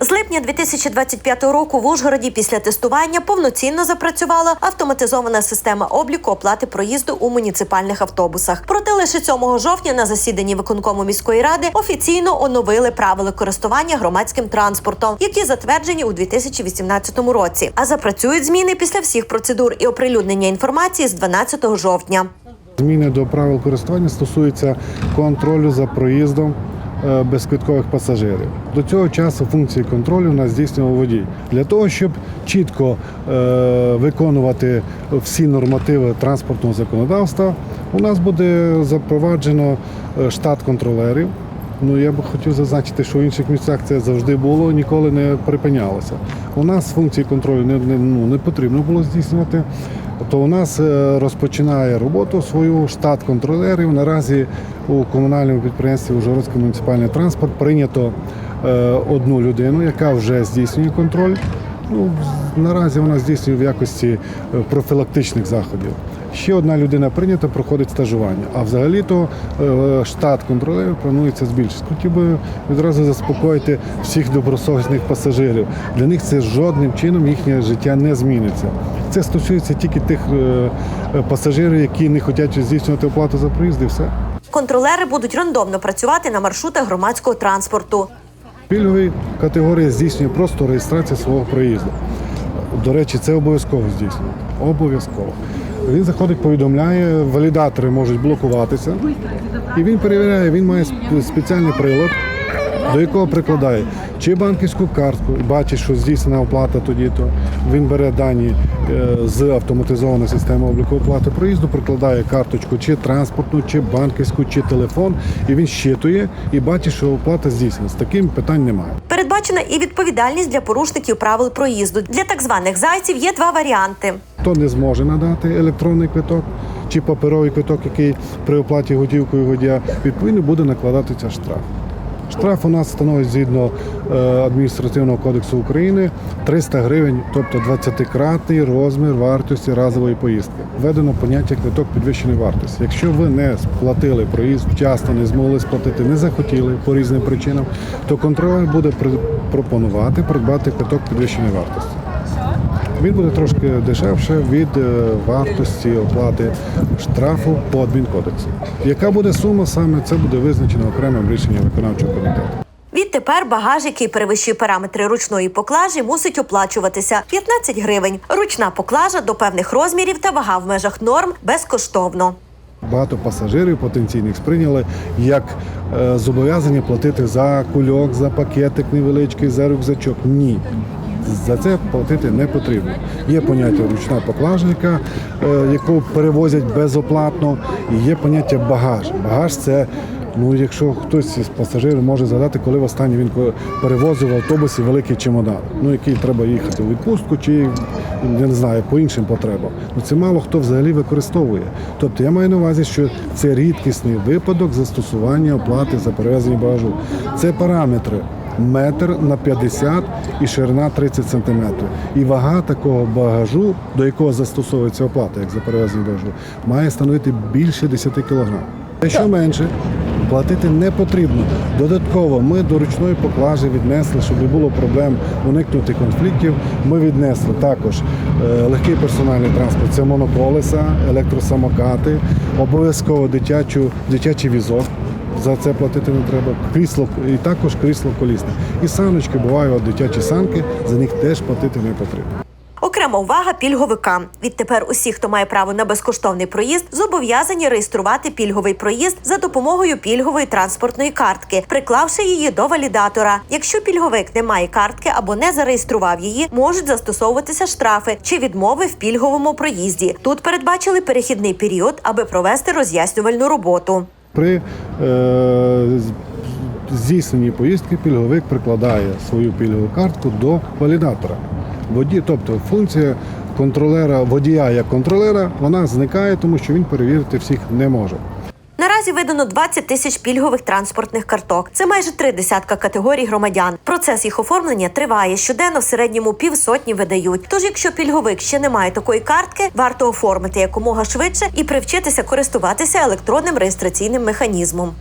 З липня 2025 року в Ужгороді після тестування повноцінно запрацювала автоматизована система обліку оплати проїзду у муніципальних автобусах. Проте лише 7 жовтня на засіданні виконкому міської ради офіційно оновили правила користування громадським транспортом, які затверджені у 2018 році. А запрацюють зміни після всіх процедур і оприлюднення інформації з 12 жовтня. Зміни до правил користування стосуються контролю за проїздом безквиткових пасажирів. До цього часу функції контролю нас здійснював водій. Для того, щоб чітко е, виконувати всі нормативи транспортного законодавства, у нас буде запроваджено е, штат контролерів. Ну, я би хотів зазначити, що в інших місцях це завжди було, ніколи не припинялося. У нас функції контролю не, не, ну, не потрібно було здійснювати. То у нас е, розпочинає роботу свою штат контролерів. Наразі у комунальному підприємстві Ужгородський муніципальний транспорт прийнято е, одну людину, яка вже здійснює контроль. Ну, наразі вона здійснює в якості е, профілактичних заходів. Ще одна людина прийнята, проходить стажування. А взагалі-то е, штат контролерів планується збільшити. Хотів би відразу заспокоїти всіх добросовісних пасажирів. Для них це жодним чином їхнє життя не зміниться. Це стосується тільки тих е, пасажирів, які не хочуть здійснювати оплату за проїзд, і все. Контролери будуть рандомно працювати на маршрутах громадського транспорту. Пільгові категорії здійснює просто реєстрацію свого проїзду. До речі, це обов'язково здійснювати. Обов'язково. Він заходить, повідомляє, валідатори можуть блокуватися. І він перевіряє, він має спеціальний прилад, до якого прикладає чи банківську картку, бачить, що здійснена оплата тоді, то він бере дані е, з автоматизованої системи обліку оплати проїзду, прикладає карточку чи транспортну, чи банківську, чи телефон, і він щитує і бачить, що оплата здійснена. З таким питань немає. Передбачена і відповідальність для порушників правил проїзду. Для так званих зайців є два варіанти. Хто не зможе надати електронний квиток чи паперовий квиток, який при оплаті готівкою водія, відповідно буде накладатися штраф. Штраф у нас становить згідно е, адміністративного кодексу України 300 гривень, тобто 20-кратний розмір вартості разової поїздки. Введено поняття квиток підвищеної вартості. Якщо ви не сплатили проїзд вчасно, не змогли сплатити, не захотіли по різним причинам, то контролер буде пропонувати придбати квиток підвищеної вартості. Він буде трошки дешевше від е, вартості оплати штрафу по адмінкодексу. Яка буде сума саме, це буде визначено окремим рішенням виконавчого комітету. Відтепер багаж, який перевищує параметри ручної поклажі, мусить оплачуватися 15 гривень. Ручна поклажа до певних розмірів та вага в межах норм безкоштовно. Багато пасажирів потенційних сприйняли як е, зобов'язання платити за кульок, за пакетик невеличкий, за рюкзачок. Ні. За це платити не потрібно. Є поняття ручна поклажа, яка, е, яку перевозять безоплатно, і є поняття багаж. Багаж це. Ну, якщо хтось із пасажирів може згадати, коли востаннє він перевозив в автобусі великий чемодан, ну який треба їхати у відпустку чи я не знаю, по іншим потребам. Ну це мало хто взагалі використовує. Тобто я маю на увазі, що це рідкісний випадок застосування оплати за перевезення багажу. Це параметри. Метр на 50 і ширина 30 сантиметрів. І вага такого багажу, до якого застосовується оплата, як за перевезення багажу, має становити більше 10 кг. Якщо менше, платити не потрібно. Додатково ми до ручної поклажі віднесли, щоб не було проблем уникнути конфліктів. Ми віднесли також е, легкий персональний транспорт, це моноколеса, електросамокати, обов'язково дитячу, дитячий візок. За це платити не треба. Крісло і також крісло колісне. І саночки бувають дитячі санки, за них теж платити не потрібно. Окрема увага пільговикам. Відтепер усі, хто має право на безкоштовний проїзд, зобов'язані реєструвати пільговий проїзд за допомогою пільгової транспортної картки, приклавши її до валідатора. Якщо пільговик не має картки або не зареєстрував її, можуть застосовуватися штрафи чи відмови в пільговому проїзді. Тут передбачили перехідний період, аби провести роз'яснювальну роботу. При е, здійсненні поїздки пільговик прикладає свою пільгову картку до валідатора. Воді, тобто функція контролера, водія як контролера, вона зникає, тому що він перевірити всіх не може. Наразі видано 20 тисяч пільгових транспортних карток. Це майже три десятка категорій громадян. Процес їх оформлення триває. Щоденно в середньому півсотні видають. Тож, якщо пільговик ще не має такої картки, варто оформити якомога швидше і привчитися користуватися електронним реєстраційним механізмом.